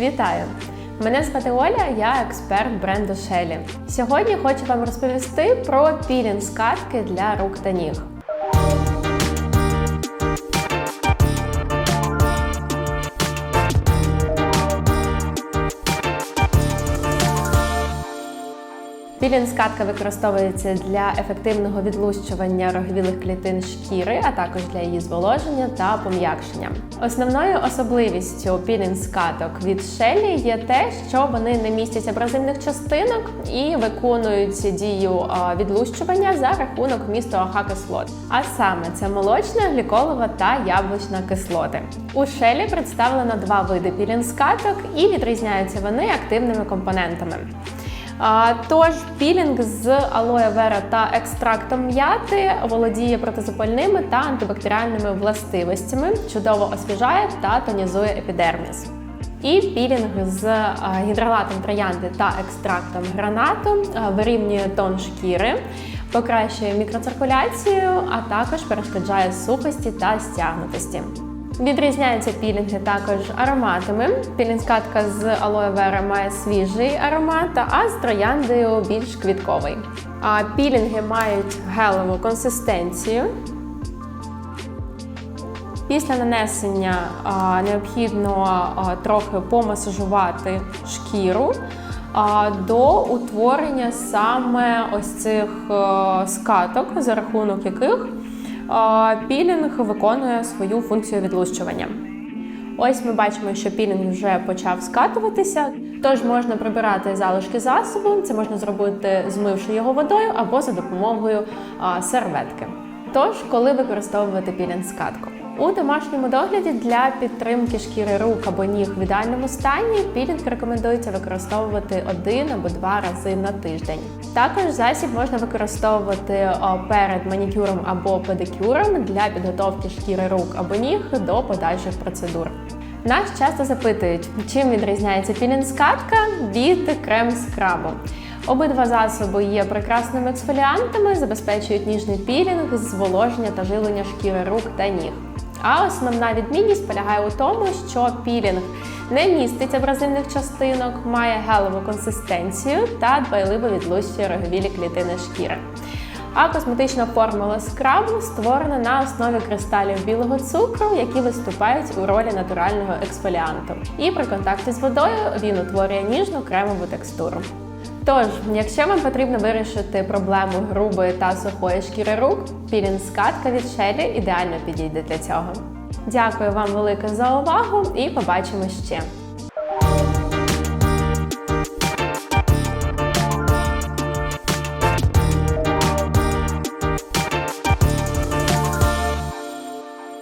Вітаю! Мене звати Оля, я експерт бренду Shelly. Сьогодні хочу вам розповісти про пілінг скатки для рук та ніг. Пілінг-скатка використовується для ефективного відлущування роговілих клітин шкіри, а також для її зволоження та пом'якшення. Основною особливістю пілінг-скаток від Shelly є те, що вони не містять абразивних частинок і виконують дію відлущування за рахунок вмісту АХ-кислот. А саме це молочна, гліколова та яблучна кислоти. У Shelly представлено два види пілінг-скаток і відрізняються вони активними компонентами. Тож пілінг з алоє вера та екстрактом м'яти володіє протизапальними та антибактеріальними властивостями, чудово освіжає та тонізує епідерміс. І пілінг з гідролатом троянди та екстрактом гранату вирівнює тон шкіри, покращує мікроциркуляцію, а також перешкоджає сухості та стягнутості. Відрізняються пілінги також ароматами. Пілінг-скатка з алоє вера має свіжий аромат, а з трояндою більш квітковий. А пілінги мають гелеву консистенцію. Після нанесення необхідно трохи помасажувати шкіру до утворення саме ось цих скаток, за рахунок яких пілінг виконує свою функцію відлущування. Ось ми бачимо, що пілінг вже почав скатуватися, тож можна прибирати залишки засобу. Це можна зробити, змивши його водою або за допомогою серветки. Тож, коли використовувати пілінг скатку? У домашньому догляді для підтримки шкіри рук або ніг в ідеальному стані пілінг рекомендується використовувати один або два рази на тиждень. Також засіб можна використовувати перед манікюром або педикюром для підготовки шкіри рук або ніг до подальших процедур. Нас часто запитують, чим відрізняється пілінг-скатка від крем-скрабу. Обидва засоби є прекрасними ексфоліантами, забезпечують ніжний пілінг, зволоження та жилення шкіри рук та ніг. А основна відмінність полягає у тому, що пілінг не містить абразивних частинок, має гелеву консистенцію та дбайливо відлущує роговілі клітини шкіри. А косметична формула скрабу створена на основі кристалів білого цукру, які виступають у ролі натурального ексфоліанту. І при контакті з водою він утворює ніжну кремову текстуру. Тож, якщо вам потрібно вирішити проблему грубої та сухої шкіри рук, пілінг-скатка від шелі ідеально підійде для цього. Дякую вам велике за увагу і побачимо ще!